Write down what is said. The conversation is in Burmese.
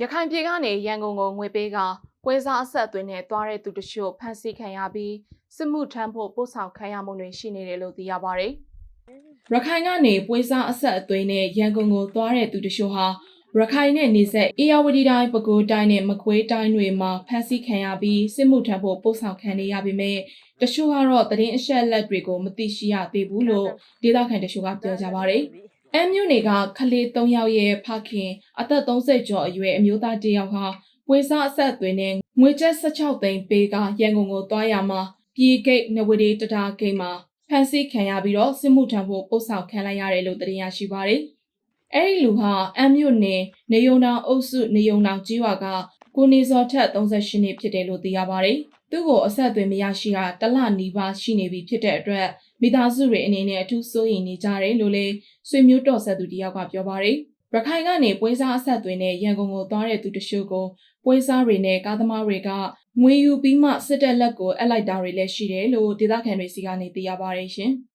ရခိုင်ပြည်ကနေရန်ကုန်ကိုငွေပေးကပွဲစားအဆက်အသွင်းနဲ့တွားတဲ့သူတချို့ဖမ်းဆီးခံရပြီးစစ်မှုထမ်းဖို့ပို့ဆောင်ခံရမှုတွေရှိနေတယ်လို့သိရပါတယ်။ရခိုင်ကနေပွဲစားအဆက်အသွင်းနဲ့ရန်ကုန်ကိုသွားတဲ့သူတချို့ဟာရခိုင်နဲ့နေဆက်အေယာဝတီတိုင်းပဲခူးတိုင်းနဲ့မကွေးတိုင်းတွေမှာဖမ်းဆီးခံရပြီးစစ်မှုထမ်းဖို့ပို့ဆောင်ခံနေရပေမဲ့တချို့ကတော့သတင်းအချက်အလက်တွေကိုမသိရှိရသေးဘူးလို့ဒေသခံတချို့ကပြောကြပါတယ်။ အမ်မြို့နယ်ကခလေး၃ယောက်ရဲ့ဖခင်အသက်30ကျော်အရွယ်အမျိုးသားတစ်ယောက်ဟာဝေစားအဆက်အသွင်းနဲ့ငွေကျပ်16သိန်းပေးကရန်ကုန်ကိုသွားရမှာပြည်ဂိတ်နဝဒေတတာဂိတ်မှာဖမ်းဆီးခံရပြီးတော့စစ်မှုထမ်းဖို့ပို့ဆောင်ခံလိုက်ရတယ်လို့သိရရှိပါတယ်။အဲဒီလူဟာအမ်မြို့နယ်နေယုံတောင်အုပ်စုနေယုံတောင်ကြီးရွာက ကိုနေစောထက်38နှစ်ဖြစ်တယ်လို့သိရပါတယ်။သူ့ကိုအဆက်အသွင်းမရရှိတာတလနီးပါးရှိနေပြီဖြစ်တဲ့အတွက်မိသားစုတွေအနေနဲ့အထူးစိုးရိမ်နေကြတယ်လို့လည်းဆွေမျိုးတော်ဆက်သူတယောက်ကပြောပါတယ်။ရခိုင်ကနေပွဲစားအဆက်အသွင်းနဲ့ရန်ကုန်ကိုသွားတဲ့သူတချို့ကိုပွဲစားတွေနဲ့ကားသမားတွေကငွေယူပြီးမှစစ်တပ်လက်ကိုအပ်လိုက်တာတွေလည်းရှိတယ်လို့ဒေသခံတွေစီကနေသိရပါတယ်ရှင်။